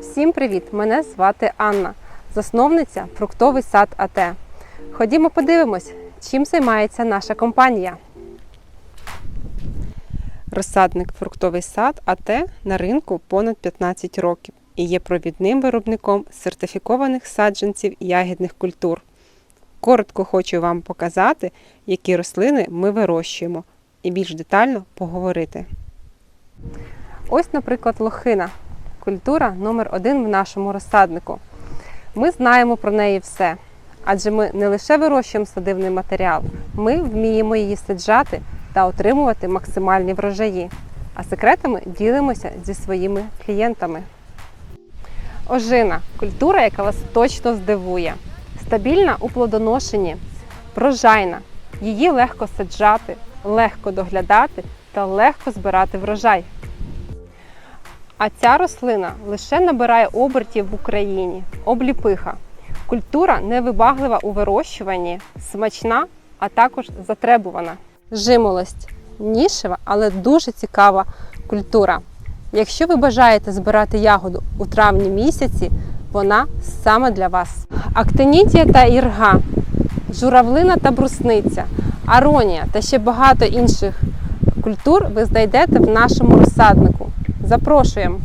Всім привіт! Мене звати Анна, засновниця фруктовий сад АТ. Ходімо подивимось, чим займається наша компанія. Розсадник фруктовий сад АТ на ринку понад 15 років і є провідним виробником сертифікованих саджанців ягідних культур. Коротко хочу вам показати, які рослини ми вирощуємо, і більш детально поговорити. Ось, наприклад, лохина культура номер один в нашому розсаднику. Ми знаємо про неї все, адже ми не лише вирощуємо садивний матеріал, ми вміємо її саджати та отримувати максимальні врожаї. А секретами ділимося зі своїми клієнтами. Ожина культура, яка вас точно здивує. Стабільна у плодоношенні, врожайна. Її легко саджати, легко доглядати та легко збирати врожай. А ця рослина лише набирає обертів в Україні. Обліпиха. Культура невибаглива у вирощуванні, смачна, а також затребувана. Жимолость нішева, але дуже цікава культура. Якщо ви бажаєте збирати ягоду у травні місяці, вона саме для вас. Актинідія та ірга, журавлина та брусниця, аронія та ще багато інших культур ви знайдете в нашому розсаднику. Запрошуємо!